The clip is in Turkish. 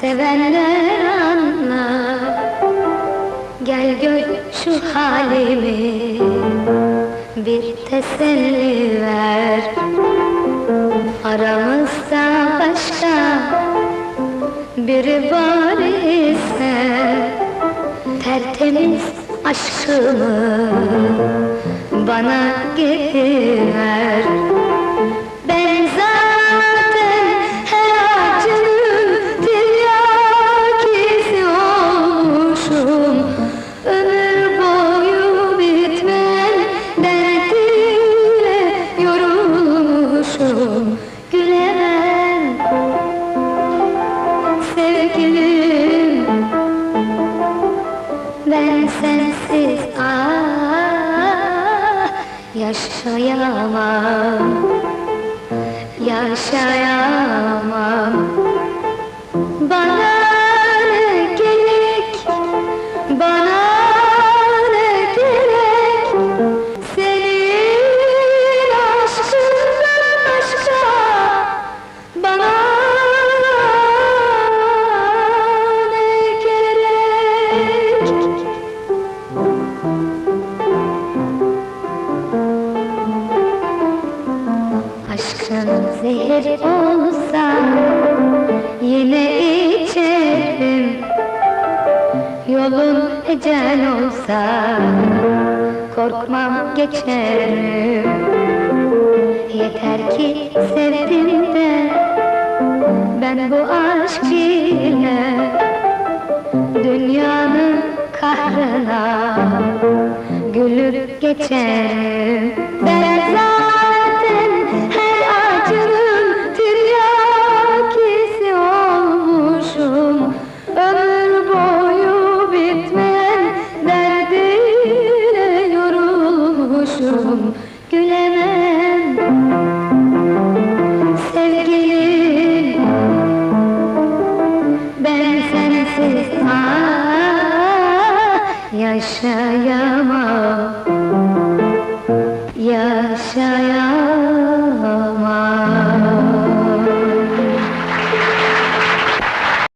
sevenler anlar. Gel gör şu halimi Bir teselli ver. Aramızda başka biri var ise Tertemiz aşkımı bana geri ver Ben sensiz ah yaşayamam Yaşayamam. Bana Aşkın zehir olsa yine içerim. Yolun ecel olsa korkmam geçerim. Yeter ki sevdim de ben bu aşk ile Dünyanın kahrına gülüp geçerim. Ben gülemem. Sevgilim ben sensiz yaşayamam. Yaşayamam.